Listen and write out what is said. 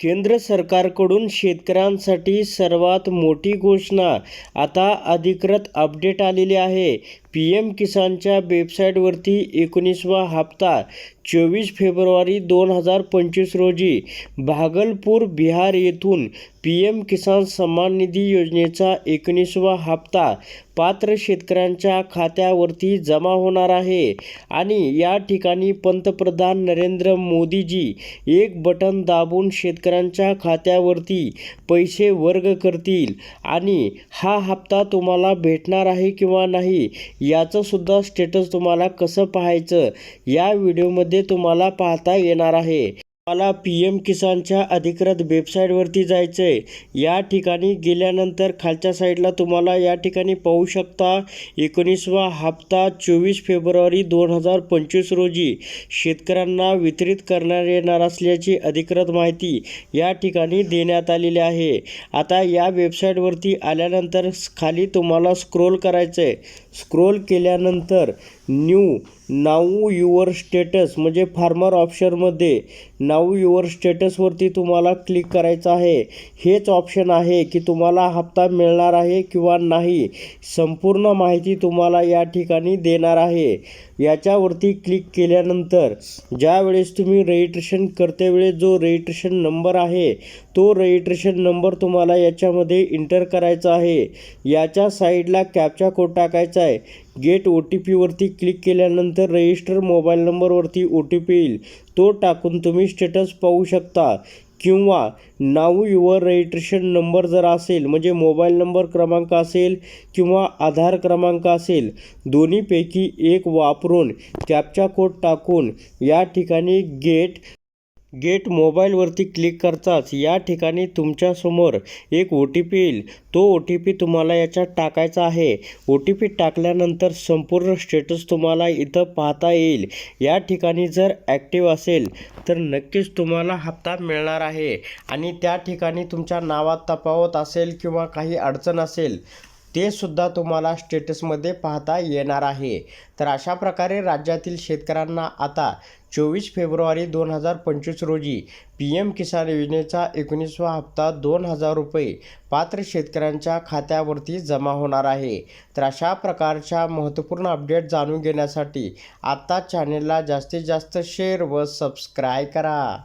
केंद्र सरकारकडून शेतकऱ्यांसाठी सर्वात मोठी घोषणा. आता अधिकृत अपडेट आलेली आहे. पी एम किसानच्या वेबसाईटवरती एकोणीसवा हप्ता चोवीस फेब्रुवारी दोन हजार पंचवीस रोजी भागलपूर बिहार येथून पी एम किसान सन्मान निधी योजनेचा एकोणीसवा हप्ता पात्र शेतकऱ्यांच्या खात्यावरती जमा होणार आहे. आणि या ठिकाणी पंतप्रधान नरेंद्र मोदीजी एक बटन दाबून शेतकऱ्यांच्या खात्यावरती पैसे वर्ग करतील. आणि हा हप्ता तुम्हाला भेटणार आहे किंवा नाही याचंसुद्धा स्टेटस तुम्हाला कसं पाहायचं या व्हिडिओमध्ये तुम्हाला पाहता येणार आहे. मला पी एम किसानच्या अधिकृत वेबसाईटवरती जायचं आहे या ठिकाणी गेल्यानंतर खालच्या साईडला तुम्हाला या ठिकाणी पाहू शकता एकोणीसवा हप्ता चोवीस फेब्रुवारी दोन हजार पंचवीस रोजी शेतकऱ्यांना वितरित करण्यात येणार असल्याची अधिकृत माहिती या ठिकाणी देण्यात आलेली आहे. आता या वेबसाईटवरती आल्यानंतर खाली तुम्हाला स्क्रोल करायचं आहे स्क्रोल केल्यानंतर न्यू नाऊ युअर स्टेटस म्हणजे फार्मर ऑप्शनमध्ये नाऊ युअर स्टेटसवरती तुम्हाला क्लिक करायचं आहे. हेच ऑप्शन आहे की तुम्हाला हप्ता मिळणार आहे किंवा नाही. संपूर्ण माहिती तुम्हाला या ठिकाणी देणार आहे. याच्यावरती क्लिक केल्यानंतर ज्यावेळेस तुम्ही रजिस्ट्रेशन करतेवेळेस जो रजिस्ट्रेशन नंबर आहे तो रजिस्ट्रेशन नंबर तुम्हाला याच्यामध्ये इंटर करायचा आहे. याच्या साईडला कॅपचा कोड टाकायचा आहे. गेट ओ टी पीवरती क्लिक केल्यानंतर रजिस्टर मोबाईल नंबरवरती ओ टी पी येईल. तो टाकून तुम्ही स्टेटस पाहू शकता किंवा नाव युअर रजिस्ट्रेशन नंबर जर असेल म्हणजे मोबाईल नंबर क्रमांक असेल किंवा आधार क्रमांक असेल दोन्हीपैकी एक वापरून कॅपचा कोड टाकून या ठिकाणी गेट गेट मोबाईलवरती क्लिक करताच या ठिकाणी तुमच्यासमोर एक ओ टी पी येईल. तो ओ टी पी तुम्हाला याच्यात टाकायचा आहे. ओ टी पी टाकल्यानंतर संपूर्ण स्टेटस तुम्हाला इथं पाहता येईल. या ठिकाणी जर ॲक्टिव्ह असेल तर नक्कीच तुम्हाला हप्ता मिळणार आहे. आणि त्या ठिकाणी तुमच्या नावात तफावत असेल किंवा काही अडचण असेल ते सुद्धा तुम्हाला स्टेटसमध्ये पाहता येणार आहे. तर अशा प्रकारे राज्यातील शेतकऱ्यांना आता चोवीस फेब्रुवारी दोन हजार पंचवीस रोजी पी एम किसान योजनेचा एकोणीसवा हप्ता दोन हजार रुपये पात्र शेतकऱ्यांच्या खात्यावरती जमा होणार आहे. तर अशा प्रकारच्या महत्त्वपूर्ण अपडेट जाणून घेण्यासाठी आत्ता चॅनेलला जास्तीत जास्त शेअर व सबस्क्राय करा.